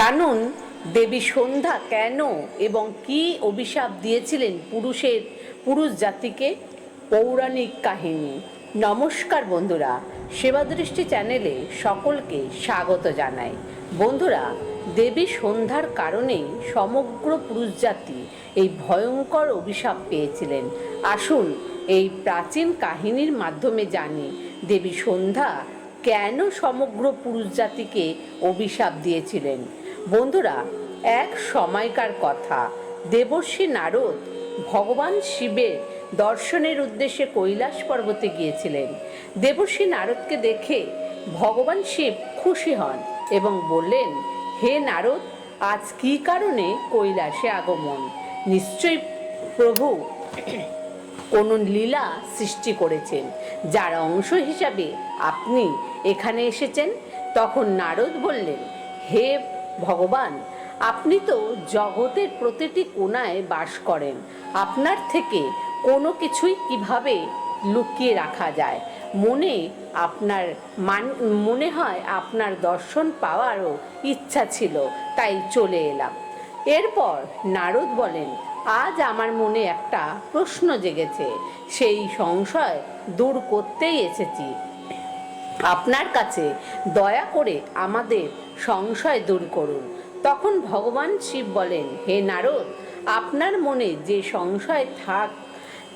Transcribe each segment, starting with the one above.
জানুন দেবী সন্ধ্যা কেন এবং কি অভিশাপ দিয়েছিলেন পুরুষের, পুরুষ জাতিকে? পৌরাণিক কাহিনী। নমস্কার বন্ধুরা, সেবাদৃষ্টি চ্যানেলে সকলকে স্বাগত জানাই। বন্ধুরা, দেবী সন্ধ্যার কারণেই সমগ্র পুরুষ জাতি এই ভয়ঙ্কর অভিশাপ পেয়েছিলেন। আসুন এই প্রাচীন কাহিনীর মাধ্যমে জানি দেবী সন্ধ্যা কেন সমগ্র পুরুষ জাতিকে অভিশাপ দিয়েছিলেন। বন্ধুরা, এক সময়কার কথা। দেবর্ষী নারদ ভগবান শিবের দর্শনের উদ্দেশ্যে কৈলাস পর্বতে গিয়েছিলেন। দেবর্ষী নারদকে দেখে ভগবান শিব খুশি হন এবং বললেন, হে নারদ, আজ কি কারণে কৈলাসে আগমন? নিশ্চয়ই প্রভু কোনো লীলা সৃষ্টি করেছেন, যার অংশ হিসাবে আপনি এখানে এসেছেন? তখন নারদ বললেন, হে ভগবান, আপনি তো জগতের প্রতিটি কোণায় বাস করেন। আপনার থেকে কোনো কিছুই কীভাবে লুকিয়ে রাখা যায়? মনে আপনার মান, মনে হয় আপনার দর্শন পাওয়ারও ইচ্ছা ছিল, তাই চলে এলাম। এরপর নারদ বলেন, আজ আমার মনে একটা প্রশ্ন জেগেছে। সেই সংশয় দূর করতেই এসেছি। আপনার কাছে দয়া করে আমাদের সংশয় দূর করুন। তখন ভগবান শিব বলেন, হে নারদ, আপনার মনে যে সংশয় থাক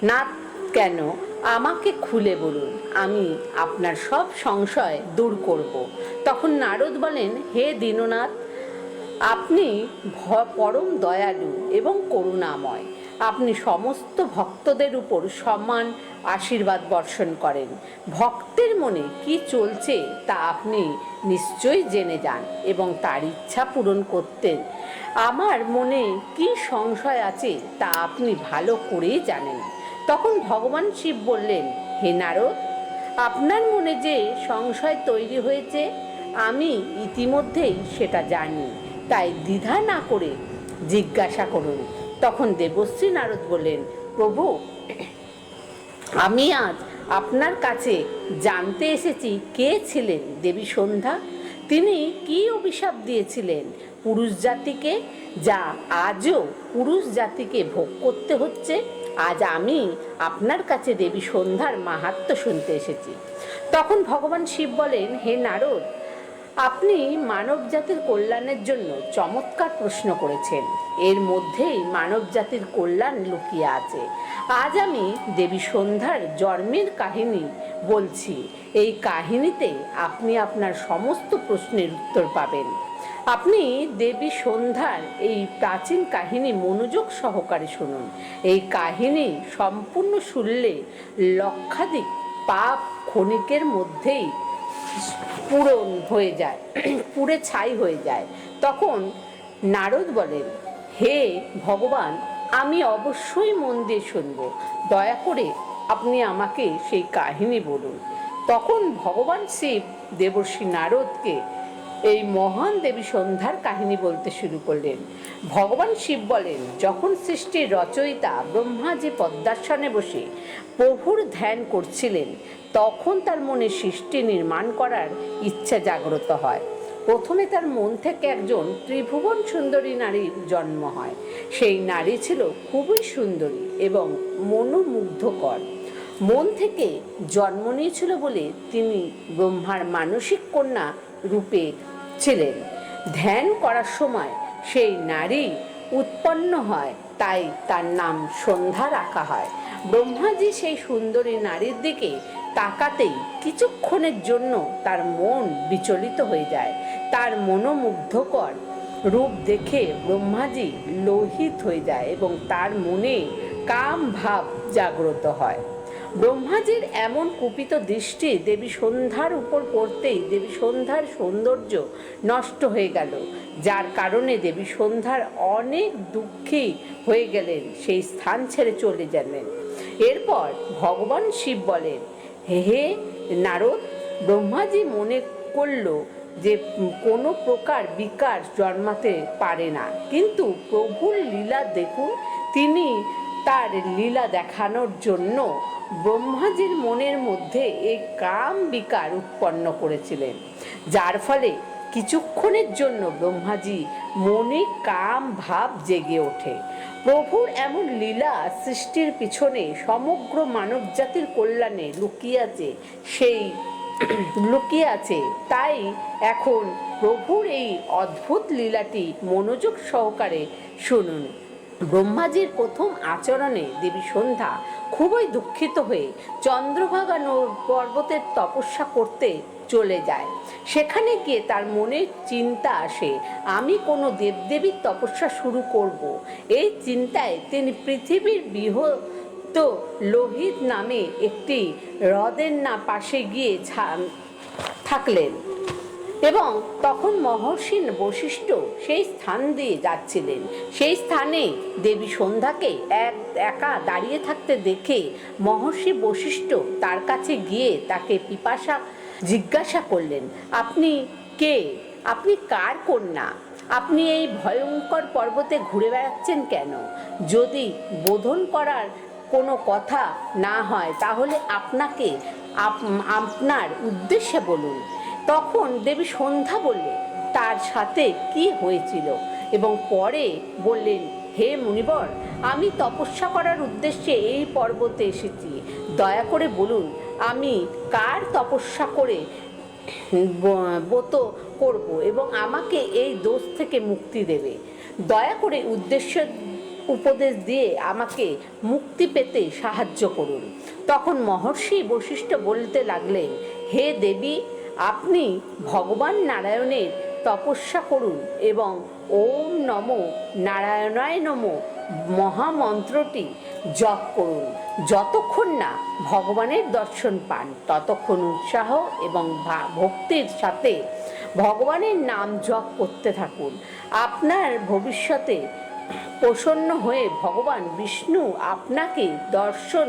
না কেন, আমাকে খুলে বলুন, আমি আপনার সব সংশয় দূর করব। তখন নারদ বলেন, হে দীননাথ, আপনি পরম দয়ালু এবং করুণাময়। আপনি সমস্ত ভক্তদের উপর সমান আশীর্বাদ বর্ষণ করেন। ভক্তের মনে কি চলছে তা আপনি নিশ্চয়ই জেনে যান এবং তার ইচ্ছা পূরণ করতেন। আমার মনে কি সংশয় আছে তা আপনি ভালো করেই জানেন। তখন ভগবান শিব বললেন, হে নারদ, আপনার মনে যে সংশয় তৈরি হয়েছে, আমি ইতিমধ্যেই সেটা জানি। তাই দ্বিধা না করে জিজ্ঞাসা করুন। তখন দেবশ্রী নারদ বললেন, প্রভু, আমি আজ আপনার কাছে জানতে এসেছি কে ছিলেন দেবী সন্ধ্যা। তিনি কি অভিশাপ দিয়েছিলেন পুরুষ জাতিকে, যা আজও পুরুষ জাতিকে ভোগ করতে হচ্ছে। আজ আমি আপনার কাছে দেবী সন্ধ্যার মাহাত্ম শুনতে এসেছি। তখন ভগবান শিব বলেন, হে নারদ আপনি মানব জাতির কল্যাণের জন্য চমৎকার প্রশ্ন করেছেন। এর মধ্যেই মানব জাতির কল্যাণ লুকিয়ে আছে। আজ আমি দেবী সন্ধ্যার জন্মের কাহিনী বলছি। এই কাহিনীতে আপনি আপনার সমস্ত প্রশ্নের উত্তর পাবেন। আপনি দেবী সন্ধ্যার এই প্রাচীন কাহিনী মনোযোগ সহকারে শুনুন। এই কাহিনী সম্পূর্ণ শুনলে লক্ষাধিক পাপ ক্ষণিকের মধ্যেই পূরণ হয়ে যায়, পুড়ে ছাই হয়ে যায়। তখন নারদ বলেন, হে ভগবান, আমি অবশ্যই মন দিয়ে শুনব। দয়া করে আপনি আমাকে সেই কাহিনী বলুন। তখন ভগবান শিব দেবর্ষী নারদকে এই মহান দেবী সন্ধ্যার কাহিনী বলতে শুরু করলেন। ভগবান শিব বলেন, যখন সৃষ্টির রচয়িতা ব্রহ্মা যে পদ্মাসনে বসে প্রভুর ধ্যান করছিলেন, তখন তার মনে সৃষ্টি নির্মাণ করার ইচ্ছা জাগ্রত হয়। প্রথমে তার মন থেকে একজন ত্রিভুবন সুন্দরী নারীর জন্ম হয়। সেই নারী ছিল খুবই সুন্দরী এবং মনোমুগ্ধকর। মন থেকে জন্ম নিয়েছিল বলে তিনি ব্রহ্মার মানসিক কন্যা রূপে ছিলেন। ধ্যান করার সময় সেই নারী উৎপন্ন হয়, তাই তার নাম সন্ধ্যা রাখা হয়। ব্রহ্মাজি সেই সুন্দরী নারীর দিকে তাকাতেই কিছুক্ষণের জন্য তার মন বিচলিত হয়ে যায়। তার মনোমুগ্ধকর রূপ দেখে ব্রহ্মাজি লোহিত হয়ে যায় এবং তার মনে কাম ভাব জাগ্রত হয়। ব্রহ্মাজির এমন কুপিত দৃষ্টি দেবী সন্ধ্যার উপর পড়তেই দেবী সন্ধ্যার সৌন্দর্য নষ্ট হয়ে গেল। যার কারণে দেবী সন্ধ্যার অনেক দুঃখী হয়ে গেলেন, সেই স্থান ছেড়ে চলে গেলেন। এরপর ভগবান শিব বলেন, হে হে নারদ, ব্রহ্মাজি মনে করল যে কোনো প্রকার বিকাশ জন্মাতে পারে না। কিন্তু প্রভুর লীলা দেখুন, তিনি তার লীলা দেখানোর জন্য ব্রহ্মাজির মনের মধ্যে এই কাম বিকার উৎপন্ন করেছিলেন। যার ফলে কিছুক্ষণের জন্য ব্রহ্মাজি মনে কাম ভাব জেগে ওঠে। প্রভুর এমন লীলা সৃষ্টির পিছনে সমগ্র মানবজাতির কল্যাণে লুকিয়ে আছে, সেই লুকিয়ে আছে। তাই এখন প্রভুর এই অদ্ভুত লীলাটি মনোযোগ সহকারে শুনুন। প্রথম আচরণে দেবী সন্ধ্যা খুবই দুঃখিত হয়ে চন্দ্রভাগা পর্বতের তপস্যা করতে চলে যায়। সেখানে গিয়ে তার মনে চিন্তা আসে, আমি কোনো দেবদেবীর তপস্যা শুরু করব। এই চিন্তায় তিনি পৃথিবীর বৃহৎ তো লোহিত নামে একটি হ্রদের না পাশে গিয়ে থাকলেন। এবং তখন মহর্ষি বশিষ্ঠ সেই স্থান দিয়ে যাচ্ছিলেন। সেই স্থানে দেবী সন্ধ্যাকে এক একা দাঁড়িয়ে থাকতে দেখে মহর্ষি বশিষ্ঠ তার কাছে গিয়ে তাকে পিপাসা জিজ্ঞাসা করলেন, আপনি কে? আপনি কার কন্যা? আপনি এই ভয়ঙ্কর পর্বতে ঘুরে বেড়াচ্ছেন কেন? যদি বোধন করার কোনো কথা না হয়, তাহলে আপনাকে, আপ- আপনার উদ্দেশ্যে বলুন। তখন দেবী সন্ধ্যা বললেন, তার সাথে কি হয়েছিল? এবং পরে বললেন, হে মুনিবর, আমি তপস্যা করার উদ্দেশ্যে এই পর্বতে এসেছি। দয়া করে বলুন, আমি কার তপস্যা করে ব্রত করব এবং আমাকে এই দোষ থেকে মুক্তি দেবে? দয়া করে উদ্দেশ্য উপদেশ দিয়ে আমাকে মুক্তি পেতে সাহায্য করুন। তখন মহর্ষি বশিষ্ঠ বলতে লাগলেন, হে দেবী আপনি ভগবান নারায়ণের তপস্যা করুন এবং ওম নম নারায়ণায় নম মহামন্ত্রটি জপ করুন। যতক্ষণ না ভগবানের দর্শন পান, ততক্ষণ উৎসাহ এবং ভক্তির সাথে ভগবানের নাম জপ করতে থাকুন। আপনার ভবিষ্যতে প্রসন্ন হয়ে ভগবান বিষ্ণু আপনাকে দর্শন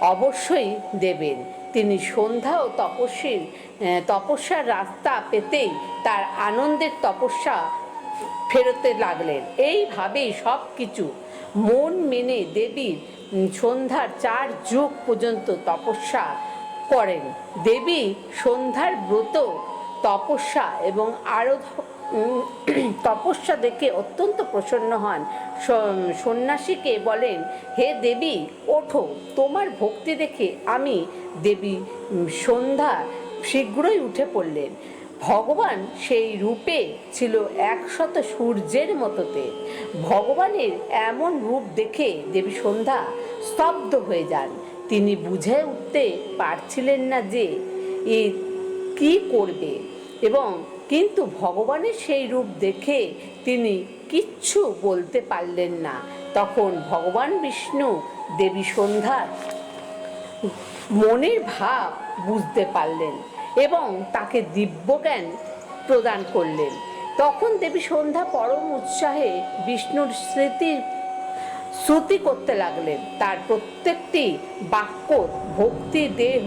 অবশ্যই দেবেন। তিনি সন্ধ্যা ও তপস্বীর তপস্যার রাস্তা পেতেই তার আনন্দের তপস্যা ফেরতে লাগলেন। এইভাবেই সব কিছু মন মেনে দেবীর সন্ধ্যার চার যুগ পর্যন্ত তপস্যা করেন। দেবী সন্ধ্যার ব্রত, তপস্যা এবং আরও তপস্যা দেখে অত্যন্ত প্রসন্ন হন। সন্ন্যাসীকে বলেন, হে দেবী, ওঠো, তোমার ভক্তি দেখে আমি দেবী সন্ধ্যা শীঘ্রই উঠে পড়লেন। ভগবান সেই রূপে ছিল একশত সূর্যের মতোতে। ভগবানের এমন রূপ দেখে দেবী সন্ধ্যা স্তব্ধ হয়ে যান। তিনি বুঝে উঠতে পারছিলেন না যে এ কি করবে এবং কিন্তু ভগবানের সেই রূপ দেখে তিনি কিচ্ছু বলতে পারলেন না। তখন ভগবান বিষ্ণু দেবী সন্ধ্যার মনের ভাব বুঝতে পারলেন এবং তাকে দিব্যজ্ঞান প্রদান করলেন। তখন দেবী সন্ধ্যা পরম উৎসাহে বিষ্ণুর স্মৃতির শ্রুতি করতে লাগলেন। তার প্রত্যেকটি বাক্য ভক্তি, দেহ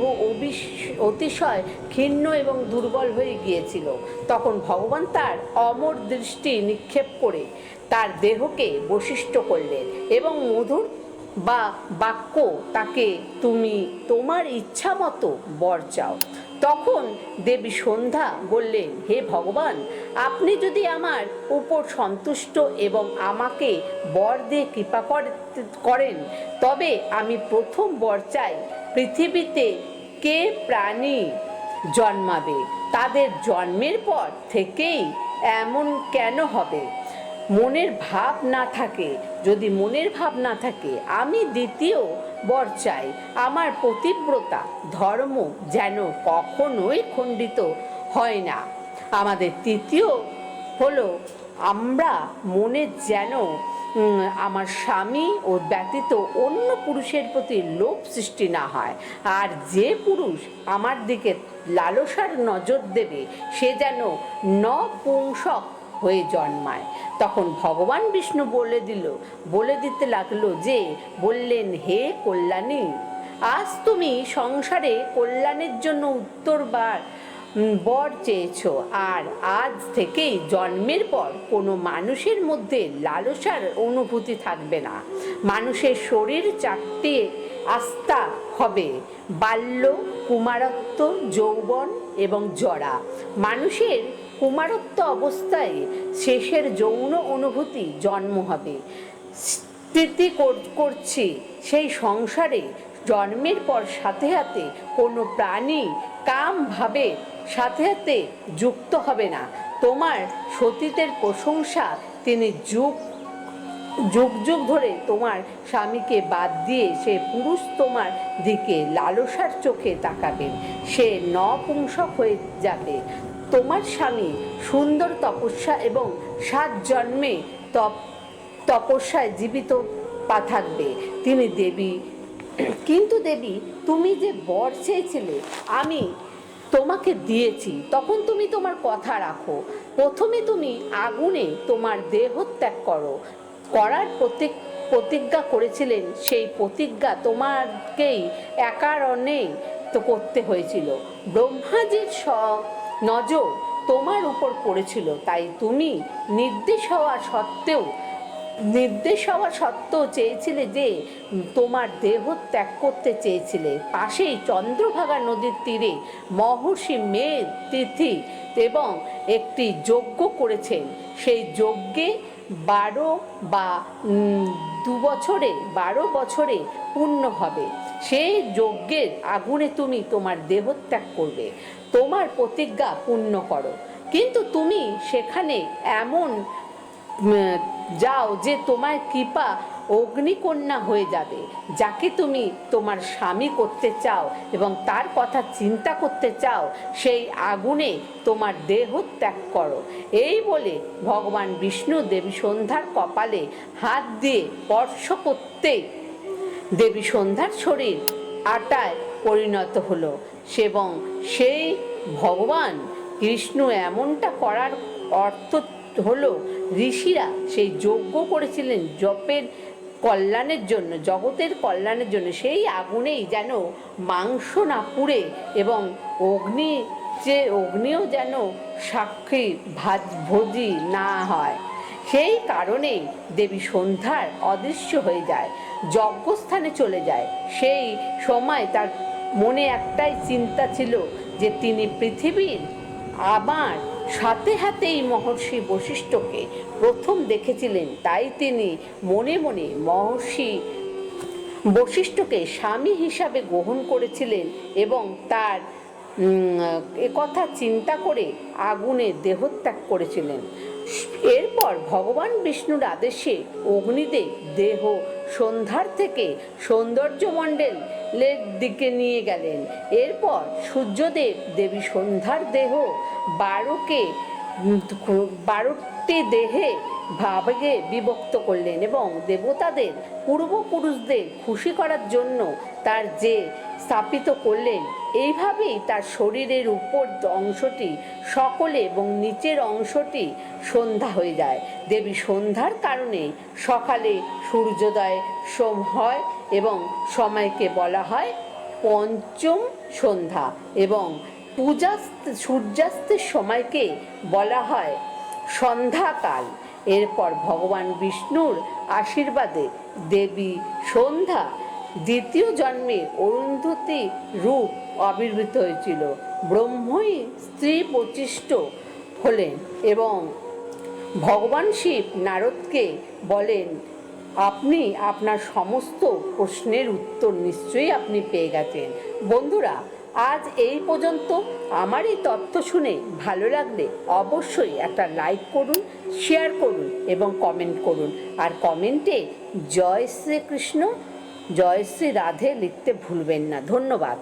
অতিশয়, ক্ষীণ এবং দুর্বল হয়ে গিয়েছিল। তখন ভগবান তার অমর দৃষ্টি নিক্ষেপ করে তার দেহকে বশিষ্ঠ করলেন এবং মধুর বা বাক্য তাকে, তুমি তোমার ইচ্ছা মতো বর চাও। তখন দেবী সন্ধ্যা বললেন, হে ভগবান, আপনি যদি আমার উপর সন্তুষ্ট এবং আমাকে বর দিয়ে কৃপা কর- করেন, তবে আমি প্রথম বর চাই পৃথিবীতে কে প্রাণী জন্মাবে, তাদের জন্মের পর থেকেই এমন কেন হবে? মনের ভাব না থাকে, যদি মনের ভাব না থাকে, আমি দ্বিতীয় বর চাই। আমার পতিব্রতা, ধর্ম যেন কখনোই খণ্ডিত হয় না। আমাদের তৃতীয় হলো, আমরা মনে যেন আমার স্বামী ও ব্যতীত অন্য পুরুষের প্রতি লোভ সৃষ্টি না হয়। আর যে পুরুষ আমার দিকে লালসার নজর দেবে, সে যেন নপুংসক হয়ে জন্মায়। তখন ভগবান বিষ্ণু বলে দিল, বলে দিতে লাগল যে, বললেন, হে কল্যাণী, আজ তুমি সংসারে কল্যাণের জন্য উত্তরবার বর চেয়েছো। আর আজ থেকেই জন্মের পর কোনো মানুষের মধ্যে লালসার অনুভূতি থাকবে না। মানুষের শরীর চারটি আস্থা হবে, বাল্য, কুমারত্ব, যৌবন এবং জরা। মানুষের কুমারত্ব অবস্থায় শেষের যৌন অনুভূতি জন্ম হবে। স্থিতি কর- করছি। সেই সংসারে জন্মের পর সাথে সাথে কোনো প্রাণী কাম ভাবে সাথে সাথে যুক্ত হবে না। তোমার সতীতের প্রশংসা তিনি যুগ যুগ যুগ ধরে তোমার স্বামীকে বাদ দিয়ে সে পুরুষ তোমার দিকে লালসার চোখে তাকাবেন সে নপুংসক হয়ে যাবে। তোমার স্বামী সুন্দর তপস্যা এবং সাত জন্মে তপ, তপস্যায় জীবিত পা থাকবে। তিনি দেবী। কিন্তু দেবী, তুমি যে বর চেয়েছিলে, আমি তোমাকে দিয়েছি। তখন তুমি তোমার কথা রাখো। প্রথমে তুমি আগুনে তোমার দেহ ত্যাগ করো। করার প্রতি, প্রতিজ্ঞা করেছিলেন। সেই প্রতিজ্ঞা তোমাকেই একারণে তো করতে হয়েছিল। ব্রহ্মাজির স নজর তোমার উপর পড়েছিল, তাই তুমি নির্দেশ হওয়া সত্ত্বেও, নির্দেশ হওয়া সত্ত্বেও চেয়েছিলে যে তোমার দেহ ত্যাগ করতে চেয়েছিলে। পাশেই চন্দ্রভাগা নদীর তীরে মহর্ষি মেঘ তিথি এবং একটি যজ্ঞ করেছেন সেই যজ্ঞে বারো বা দু বছরে, বারো বছরে পূর্ণ হবে। সেই যজ্ঞের আগুনে তুমি তোমার দেহত্যাগ করবে, তোমার প্রতিজ্ঞা পূর্ণ করো। কিন্তু তুমি সেখানে এমন যাও যে তোমার কৃপা অগ্নিকন্যা হয়ে যাবে, যাকে তুমি তোমার স্বামী করতে চাও এবং তার কথা চিন্তা করতে চাও, সেই আগুনে তোমার দেহ ত্যাগ করো। এই বলে ভগবান বিষ্ণু দেবী সন্ধ্যার কপালে হাত দিয়ে স্পর্শ করতেই দেবী সন্ধ্যার শরীর আটায় পরিণত হলো এবং সেই ভগবান কৃষ্ণ এমনটা করার অর্থ হলো ঋষিরা সেই যজ্ঞ করেছিলেন জপের কল্যাণের জন্য, জগতের কল্যাণের জন্য। সেই আগুনেই যেন মাংস না পুড়ে এবং অগ্নি যে অগ্নিও যেন সাক্ষী ভাজ ভোজি না হয়। সেই কারণেই দেবী সন্ধ্যার অদৃশ্য হয়ে যায়। যজ্ঞস্থানে চলে যায়। সেই সময় তার মনে একটাই চিন্তা ছিল যে তিনি পৃথিবীর আবার সাথে হাতেই মহর্ষি বশিষ্ঠকে প্রথম দেখেছিলেন। তাই তিনি মনে মনে মহর্ষি বশিষ্ঠকে স্বামী হিসাবে গ্রহণ করেছিলেন এবং তার একথা চিন্তা করে আগুনে দেহত্যাগ করেছিলেন। এরপর ভগবান বিষ্ণুর আদেশে অগ্নিদেব দেহ সন্ধ্যার থেকে সৌন্দর্যমণ্ডলের দিকে নিয়ে গেলেন। এরপর সূর্যদেব দেবী সন্ধ্যার দেহ বারোকে বারোটি দেহে ভাবে বিভক্ত করলেন এবং দেবতাদের পূর্বপুরুষদের খুশি করার জন্য তার যে স্থাপিত করলেন। এইভাবেই তার শরীরের উপর অংশটি, সকলে এবং নিচের অংশটি সন্ধ্যা হয়ে যায়। দেবী সন্ধ্যার কারণে সকালে সূর্যোদয় সোম হয় এবং সময়কে বলা হয় পঞ্চম সন্ধ্যা এবং পূজাস্ত, সূর্যাস্তের সময়কে বলা হয় সন্ধ্যাকাল। এরপর ভগবান বিষ্ণুর আশীর্বাদে দেবী সন্ধ্যা দ্বিতীয় জন্মে অরুন্ধতী রূপ আবির্ভূত হয়েছিল। ব্রহ্মই স্ত্রী প্রতিষ্ঠ হলেন এবং ভগবান শিব নারদকে বলেন, আপনি আপনার সমস্ত প্রশ্নের উত্তর নিশ্চয়ই আপনি পেয়ে গেছেন। বন্ধুরা, আজ এই পর্যন্ত। আমার এই তথ্য শুনে ভালো লাগলে অবশ্যই একটা লাইক করুন, শেয়ার করুন এবং কমেন্ট করুন। আর কমেন্টে জয় শ্রীকৃষ্ণ জয় শ্রী রাধে লিখতে ভুলবেন না। ধন্যবাদ।